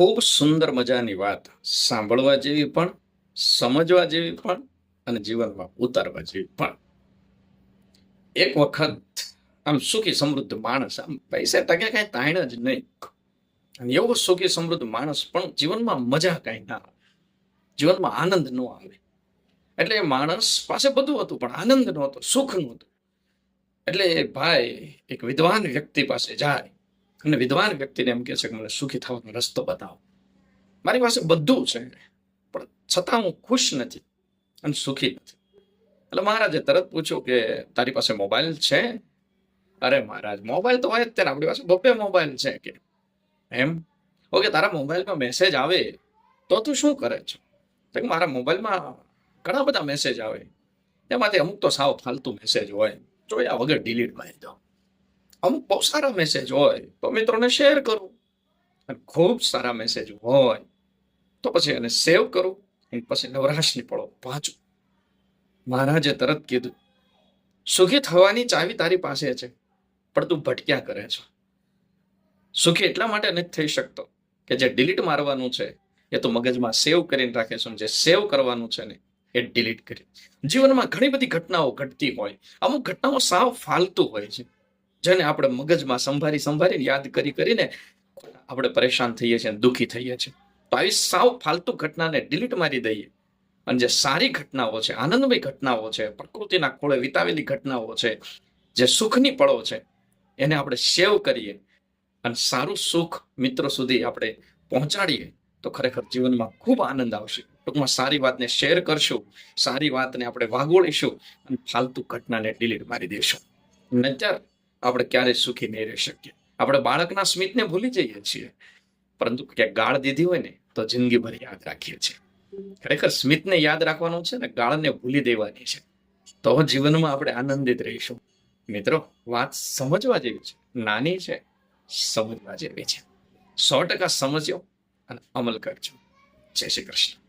ખૂબ સુંદર મજાની વાત સાંભળવા જેવી પણ, સમજવા જેવી પણ અને જીવનમાં ઉતારવા જેવી પણ. એક વખત આમ સુખી સમૃદ્ધ માણસ, આમ પૈસા ટકે કાંઈ તાણ જ નહીં. અને એવો સુખી સમૃદ્ધ માણસ પણ જીવનમાં મજા કાંઈ ના આવે. જીવનમાં આનંદ ન આવે. એટલે એ માણસ પાસે બધું હતું, પણ આનંદ નહોતો, સુખ નહોતું. એટલે ભાઈ, એક વિદ્વાન વ્યક્તિ પાસે જાય. અને વિદ્વાન વ્યક્તિને એમ કહે છે કે મને સુખી થવાનો રસ્તો બતાવો. મારી પાસે બધું છે, પણ છતાં હું ખુશ નથી અને સુખી નથી. એટલે મહારાજે તરત પૂછ્યું કે તારી પાસે મોબાઈલ છે? અરે મહારાજ, મોબાઈલ તો હોય જ ત્યારે આપણી પાસે બબ્બે મોબાઈલ છે કે. એમ? ઓકે, તારા મોબાઈલમાં મેસેજ આવે તો તું શું કરે છે? મારા મોબાઈલમાં ઘણા બધા મેસેજ આવે. એમાંથી અમુક તો સાવ ફાલતુ મેસેજ હોય. જોયા વગર ડિલીટ મારી દો. અમુક બહુ સારા મેસેજ હોય, તો મિત્રોને શેર કરું. અને ખૂબ સારા મેસેજ હોય, તો પછી એને સેવ કરું અને પછી નવરાશની પડો વાંચું. મહારાજે તરત કીધું, સુખી થવાની ચાવી તારી પાસે છે, પણ તું ભટક્યા કરે છે. સુખી એટલા માટે નથી થઈ શકતો કે જે ડિલીટ મારવાનું છે, એ તો મગજમાં સેવ કરીને રાખે છે જે સેવ કરવાનું છે ને, એ ડિલીટ કરી. જીવનમાં ઘણી બધી ઘટનાઓ ઘટતી હોય. અમુક ઘટનાઓ સાવ ફાલતુ હોય છે. જેને આપણે મગજમાં સંભાળી સંભાળીને યાદ કરી કરીને આપણે પરેશાન થઈએ છીએ અને દુઃખી થઈએ છીએ. તો આવી સાવ ફાલતુ ઘટનાને ડિલીટ મારી દઈએ. અને જે સારી ઘટનાઓ છે, આનંદમય ઘટનાઓ છે, પ્રકૃતિના ખોળે વિતાવેલી ઘટનાઓ છે, જે સુખની પળો છે, એને આપણે સેવ કરીએ અને સારું સુખ મિત્રો સુધી આપણે પહોંચાડીએ, તો ખરેખર જીવનમાં ખૂબ આનંદ આવશે. ટૂંકમાં સારી વાતને શેર કરશું, સારી વાતને આપણે વાગોળીશું અને ફાલતુ ઘટનાને ડિલીટ મારી દઈશું નહીતર આપણે ક્યારેય સુખી નહીં રહી શકીએ. આપણે બાળકના સ્મિતને ભૂલી જઈએ છીએ. પરંતુ ક્યાંક ગાળ દીધી હોય ને, તો જિંદગીભર યાદ રાખીએ છીએ. ખરેખર સ્મિતને યાદ રાખવાનું છે ને, ગાળને ભૂલી દેવાની છે. તો જીવનમાં આપણે આનંદિત રહીશું. મિત્રો, વાત સમજવા જેવી છે. નાની છે, સમજવા જેવી છે. સો ટકા સમજ્યો અને અમલ કરજો. જય શ્રી કૃષ્ણ.